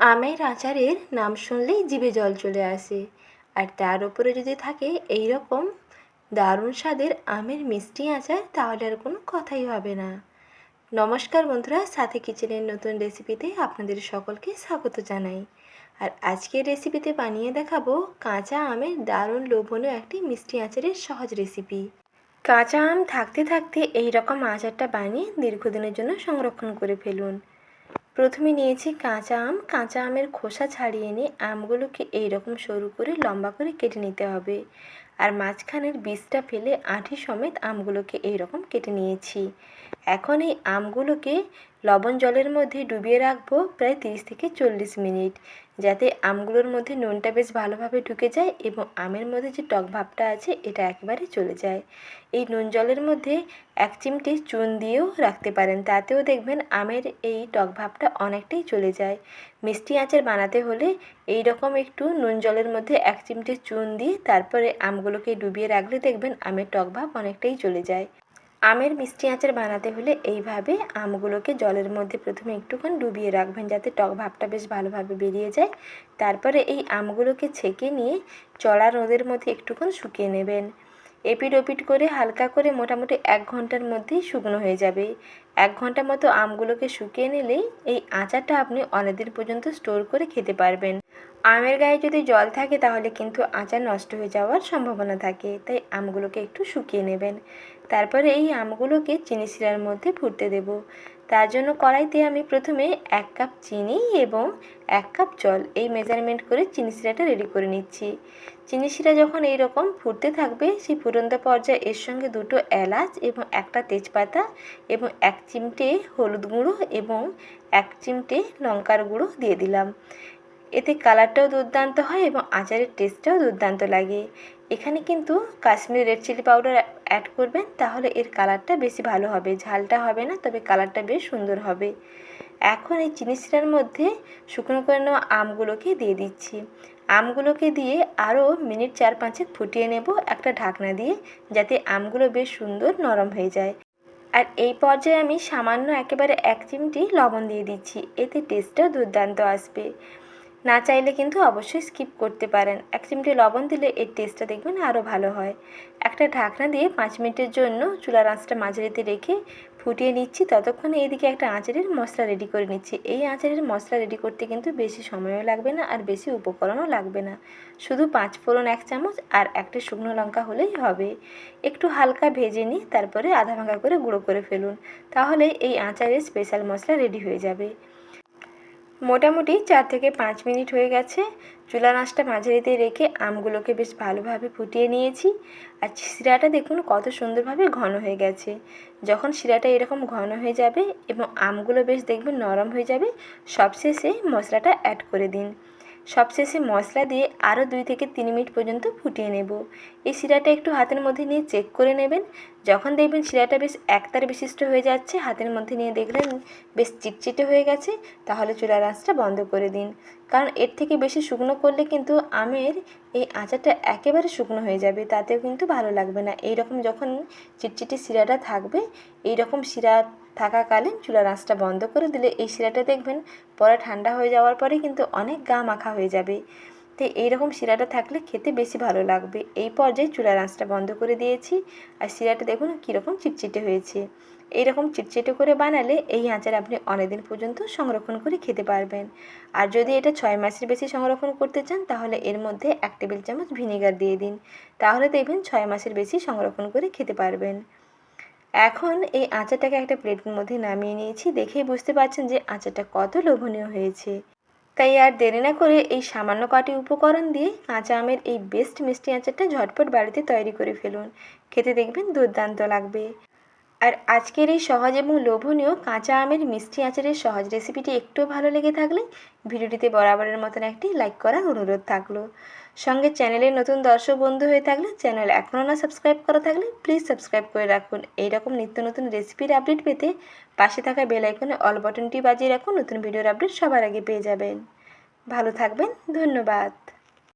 আমের আচারের নাম শুনলেই জিভে জল চলে আসে। আর তার উপরে যদি থাকে এই রকম দারুণ স্বাদের আমের মিষ্টি আচার, তাহলে আর কোনো কথাই হবে না। নমস্কার বন্ধুরা, সাথে কিচেনের নতুন রেসিপিতে আপনাদের সকলকে স্বাগত জানাই। আর আজকের রেসিপিতে বানিয়ে দেখাবো কাঁচা আমের দারুণ লোভনীয় একটি মিষ্টি আচারের সহজ রেসিপি। কাঁচা আম থাকতে থাকতে এই রকম আচারটা বানিয়ে দীর্ঘদিনের জন্য সংরক্ষণ করে ফেলুন। প্রথমে নিয়েছি কাঁচা আম। কাঁচা আমের খোসা ছাড়িয়ে নিয়ে আমগুলোকে এইরকম সরু করে লম্বা করে কেটে নিতে হবে। আর মাঝখানের বীজটা ফেলে আঁটি সমেত আমগুলোকে এইরকম কেটে নিয়েছি। এখন এই আমগুলোকে লবণ জলের মধ্যে ডুবিয়ে রাখব প্রায় তিরিশ থেকে চল্লিশ মিনিট, যাতে আমগুলোর মধ্যে নুনটা বেশ ভালোভাবে ঢুকে যায় এবং আমের মধ্যে যে টক ভাবটা আছে এটা একেবারে চলে যায়। এই নুন জলের মধ্যে এক চিমটি চুন দিয়েও রাখতে পারেন, তাতেও দেখবেন আমের এই টক ভাবটা অনেকটাই চলে যায়। মিষ্টি আচার বানাতে হলে এই রকম একটু নুন জলের মধ্যে এক চিমটে চুন দিয়ে তারপরে আমগুলোকে ডুবিয়ে রাখলে দেখবেন আমের টক ভাব অনেকটাই চলে যায়। আমের মিষ্টি আচার বানাতে হলে এইভাবে আমগুলোকে জলের মধ্যে প্রথমে একটুক্ষণ ডুবিয়ে রাখবেন যাতে টক ভাবটা বেশ ভালোভাবে বেরিয়ে যায়। তারপরে এই আমগুলোকে ছেঁকে নিয়ে চড়া রোদের মধ্যে একটুক্ষণ শুকিয়ে নেবেন। এপিট ওপিট করে হালকা করে মোটামুটি এক ঘণ্টার মধ্যেই শুকনো হয়ে যাবে। এক ঘণ্টা মতো আমগুলোকে শুকিয়ে নিলেই এই আচারটা আপনি অনেকদিন পর্যন্ত স্টোর করে খেতে পারবেন। আমের গায়ে যদি জল থাকে তাহলে কিন্তু আচার নষ্ট হয়ে যাওয়ার সম্ভাবনা থাকে, তাই আমগুলোকে একটু শুকিয়ে নেবেন। তারপরে এই আমগুলোকে চিনি শিরার মধ্যে ফুটতে দেব। তার জন্য কড়াইতে আমি প্রথমে এক কাপ চিনি এবং এক কাপ জল এই মেজারমেন্ট করে চিনি শিরাটা রেডি করে নিচ্ছি। চিনি শিরা যখন এই রকম ফুটতে থাকবে, সেই ফুটন্ত পর্যায়ে এর সঙ্গে দুটো এলাচ এবং একটা তেজপাতা এবং এক চিমটে হলুদ গুঁড়ো এবং এক চিমটে লঙ্কার গুঁড়ো দিয়ে দিলাম। এতে কালারটাও দুর্দান্ত হয় এবং আচারের টেস্টটাও দুর্দান্ত লাগে। এখানে কিন্তু Kashmiri red chilli powder add করবেন, তাহলে এর কালারটা বেশি ভালো হবে, ঝালটা হবে না, তবে কালারটা বেশ সুন্দর হবে। এখন এই চিনি মধ্যে শুকনো করে নেওয়া আমগুলোকে দিয়ে দিচ্ছি। আমগুলোকে দিয়ে আরও মিনিট চার পাঁচেক ফুটিয়ে নেব একটা ঢাকনা দিয়ে, যাতে আমগুলো বেশ সুন্দর নরম হয়ে যায়। আর এই পর্যায়ে আমি সামান্য একেবারে এক চিমটি লবণ দিয়ে দিচ্ছি, এতে টেস্টটাও দুর্দান্ত আসবে। না চাইলে কিন্তু অবশ্যই স্কিপ করতে পারেন। এক চিমটি লবণ দিলে এর টেস্টটা দেখবেন আরও ভালো হয়। একটা ঢাকনা দিয়ে পাঁচ মিনিটের জন্য চুলার আঁচটা মাঝারিতে রেখে ফুটিয়ে নিচ্ছি। ততক্ষণে এদিকে একটা আঁচারের মশলা রেডি করে নিচ্ছি। এই আঁচারের মশলা রেডি করতে কিন্তু বেশি সময়ও লাগবে না আর বেশি উপকরণও লাগবে না। শুধু পাঁচ ফোড়ন, এক চামচ আর একটা শুকনো লঙ্কা হলেই হবে। একটু হালকা ভেজে নিয়ে তারপরে আধা ভাঙা করে গুঁড়ো করে ফেলুন। তাহলে এই আঁচারের স্পেশাল মশলা রেডি হয়ে যাবে। মোটামুটি চার থেকে পাঁচ মিনিট হয়ে গেছে। চুলা আঁচটা মাঝারিতে রেখে আমগুলোকে বেশ ভালোভাবে ফুটিয়ে নিয়েছি। আর শিরাটা দেখুন কত সুন্দরভাবে ঘন হয়ে গেছে। যখন শিরাটা এরকম ঘন হয়ে যাবে এবং আমগুলো বেশ দেখবেন নরম হয়ে যাবে, সবশেষে মশলাটা অ্যাড করে দিন। সবশেষে মশলা দিয়ে আরও দুই থেকে তিন মিনিট পর্যন্ত ফুটিয়ে নেব। এই শিরাটা একটু হাতের মধ্যে নিয়ে চেক করে নেবেন। যখন দেখবেন শিরাটা বেশ একতার বিশিষ্ট হয়ে যাচ্ছে, হাতের মধ্যে নিয়ে দেখলেন বেশ চিটচিটে হয়ে গেছে, তাহলে চুলার আঁচটা বন্ধ করে দিন। কারণ এর থেকে বেশি শুকনো করলে কিন্তু আমের এই আচারটা একেবারে শুকনো হয়ে যাবে, তাতেও কিন্তু ভালো লাগবে না। এই রকম যখন চিটচিটে শিরাটা থাকবে এই রকম শিরা থাকাকালীন চুলার আঁচটা বন্ধ করে দিলে এই শিরাটা দেখবেন পরে ঠান্ডা হয়ে যাওয়ার পরে কিন্তু অনেক গা মাখা হয়ে যাবে। তো এইরকম শিরাটা থাকলে খেতে বেশি ভালো লাগবে। এই পর্যায়ে চুলার আঁচটা বন্ধ করে দিয়েছি আর শিরাটা দেখুন কীরকম চিটচিটে হয়েছে। এইরকম চিটচিটে করে বানালে এই আচার আপনি অনেকদিন পর্যন্ত সংরক্ষণ করে খেতে পারবেন। আর যদি এটা ছয় মাসের বেশি সংরক্ষণ করতে চান তাহলে এর মধ্যে এক টেবিল চামচ ভিনেগার দিয়ে দিন। তাহলে দেখবেন ছয় মাসের বেশি সংরক্ষণ করে খেতে পারবেন। এখন এই আচারটাকে একটা প্লেটের মধ্যে নামিয়ে নিয়েছি, দেখেই বুঝতে পারছেন যে আচারটা কত লোভনীয় হয়েছে। তাই আর দেরি না করে এই সামান্য কটি উপকরণ দিয়ে কাঁচা আমের এই বেস্ট মিষ্টি আচারটা ঝটপট বাড়িতে তৈরি করে ফেলুন। খেতে দেখবেন দুর্দান্ত লাগবে। আর আজকের এই সহজ এবং লোভনীয় কাঁচা আমের মিষ্টি আচারের সহজ রেসিপিটি একটু ভালো লেগে থাকলে ভিডিওটিতে বরাবরের মতন একটি লাইক করার অনুরোধ থাকল। সঙ্গে চ্যানেলের নতুন দর্শক বন্ধু হয়ে থাকলে চ্যানেল এখনও না সাবস্ক্রাইব করা থাকলে প্লিজ সাবস্ক্রাইব করে রাখুন। এইরকম নিত্য নতুন রেসিপির আপডেট পেতে পাশে থাকা বেল আইকনে অল বাটনটি বাজিয়ে রাখুন, নতুন ভিডিওর আপডেট সবার আগে পেয়ে যাবেন। ভালো থাকবেন, ধন্যবাদ।